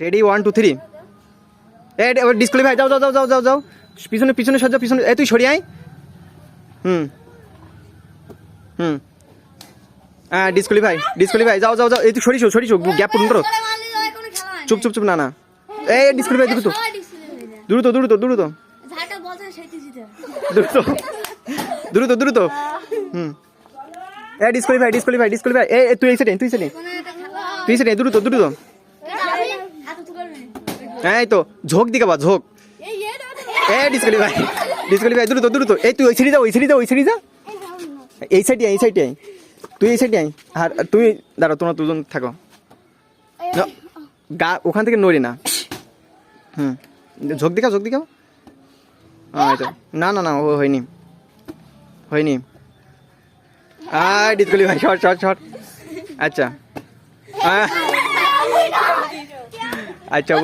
Ready one two three a display ভাই যাও যাও যাও যাও যাও যাও। পিছনে পিছনে সজ্জা পিছনে। এ তুই সরিয়ে হুম। হুম। হ্যাঁ ডিসপ্লে ভাই ডিসপ্লে ভাই যাও যাও যাও। এই তুই সরিস সরিস গ্যাপ পূরণ করো চুপ চুপ চুপ না না। এই ডিসপ্লে ভাই দ্রুত। দ্রুত দ্রুত দ্রুত। সেটি দ্রুত। দ্রুত দ্রুত। হুম। এ ডিসপ্লে ভাই ডিসপ্লে ভাই ডিসপ্লে ভাই। এ এ, তুই এই সাইডে তুই সাইডে তুই সাইডে দ্রুত দ্রুত। হ্যাঁ এই তো ঝোঁক দিকে বা ঝোঁক। এ ডিসপ্লে ভাই ডিসপ্লে ভাই দ্রুত দ্রুত এই তুই ওই সাইডে যা ওই সাইডে যা ওই সাইডে যা। এই সাইডে এই সাইডে আয়। তুই এই সাইডে আয়। আর আর তুই দাঁড়া তোমরা দুজন থাকো। গা ওখান থেকে নড়ি না। হুম। ঝোঁক দিকা ঝোঁক দিকা। না না না ও হয়নি। হয়নি। আয় ডিসপ্লে ভাই শর্ট শর্ট শর্ট আচ্ছা। আচ্ছা ওই